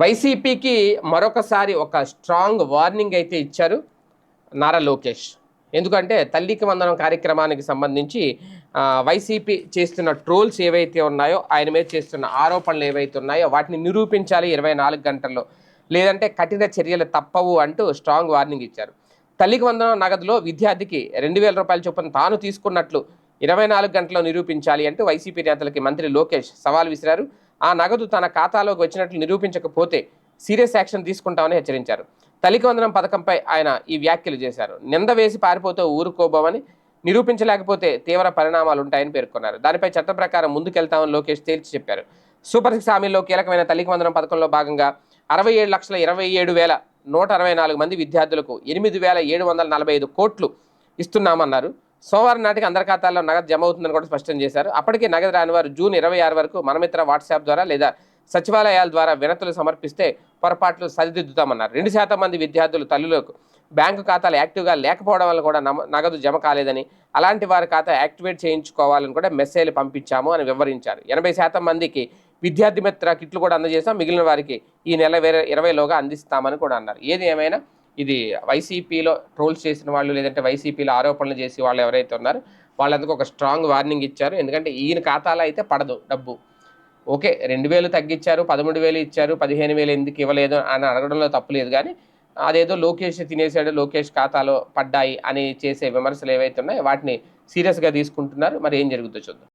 వైసీపీకి మరొకసారి ఒక స్ట్రాంగ్ వార్నింగ్ అయితే ఇచ్చారు నారా లోకేష్. ఎందుకంటే తల్లికి వందనం కార్యక్రమానికి సంబంధించి వైసీపీ చేస్తున్న ట్రోల్స్ ఏవైతే ఉన్నాయో ఆయన మీద చేస్తున్న ఆరోపణలు ఏవైతే ఉన్నాయో వాటిని నిరూపించాలి ఇరవై నాలుగు గంటల్లో. లేదంటే కఠిన చర్యలు తప్పవు అంటూ స్ట్రాంగ్ వార్నింగ్ ఇచ్చారు. తల్లికి వందనం నగదులో విద్యార్థికి రెండు వేల రూపాయల చొప్పున తాను తీసుకున్నట్లు ఇరవై నాలుగు గంటల్లో నిరూపించాలి అంటూ వైసీపీ నేతలకి మంత్రి లోకేష్ సవాల్ విసిరారు. ఆ నగదు తన ఖాతాలోకి వచ్చినట్లు నిరూపించకపోతే సీరియస్ యాక్షన్ తీసుకుంటామని హెచ్చరించారు. తల్లికి వందనం పథకంపై ఆయన ఈ వ్యాఖ్యలు చేశారు. నింద వేసి పారిపోతే ఊరుకోబోమని నిరూపించలేకపోతే తీవ్ర పరిణామాలు ఉంటాయని పేర్కొన్నారు. దానిపై చట్ట ప్రకారం ముందుకెళ్తామని లోకేష్ తేల్చి చెప్పారు. సూపర్ సిక్స్ హామీల్లో కీలకమైన తల్లికి వందనం పథకంలో భాగంగా అరవై ఏడు లక్షల ఇరవై ఏడు వేల నూట అరవై నాలుగు మంది విద్యార్థులకు ఎనిమిది వేల ఏడు వందల నలభై ఐదు కోట్లు ఇస్తున్నామన్నారు. సోమవారం నాటికి అందరి ఖాతాల్లో నగదు జమ అవుతుందని కూడా స్పష్టం చేశారు. అప్పటికే నగదు రాని వారు జూన్ ఇరవై ఆరు వరకు మనమిత్ర వాట్సాప్ ద్వారా లేదా సచివాలయాల ద్వారా వినతులు సమర్పిస్తే పొరపాట్లు సరిదిద్దుతామన్నారు. రెండు శాతం మంది విద్యార్థులు తల్లులకు బ్యాంకు ఖాతాలు యాక్టివ్గా లేకపోవడం వల్ల కూడా నమ- నగదు జమ కాలేదని అలాంటి వారి ఖాతా యాక్టివేట్ చేయించుకోవాలని కూడా మెసేజ్లు పంపించాము అని వివరించారు. ఎనభై శాతం మందికి విద్యార్థి మిత్ర కిట్లు కూడా అందజేస్తాం మిగిలిన వారికి ఈ నెల వేరే ఇరవైలోగా అందిస్తామని కూడా అన్నారు. ఏది ఏమైనా ఇది వైసీపీలో ట్రోల్స్ చేసిన వాళ్ళు లేదంటే వైసీపీలో ఆరోపణలు చేసి వాళ్ళు ఎవరైతే ఉన్నారో వాళ్ళందుకు ఒక స్ట్రాంగ్ వార్నింగ్ ఇచ్చారు. ఎందుకంటే ఈయన ఖాతాలో అయితే పడదు డబ్బు. ఓకే రెండు వేలు తగ్గించారు పదమూడు వేలు ఇచ్చారు పదిహేను వేలు ఎందుకు ఇవ్వలేదు అని అడగడంలో తప్పులేదు కానీ అదేదో లోకేష్ తినేసాడు లోకేష్ ఖాతాలో పడ్డాయి అని చేసే విమర్శలు ఏవైతే ఉన్నాయో వాటిని సీరియస్గా తీసుకుంటున్నారు. మరి ఏం జరుగుతుందో చూద్దాం.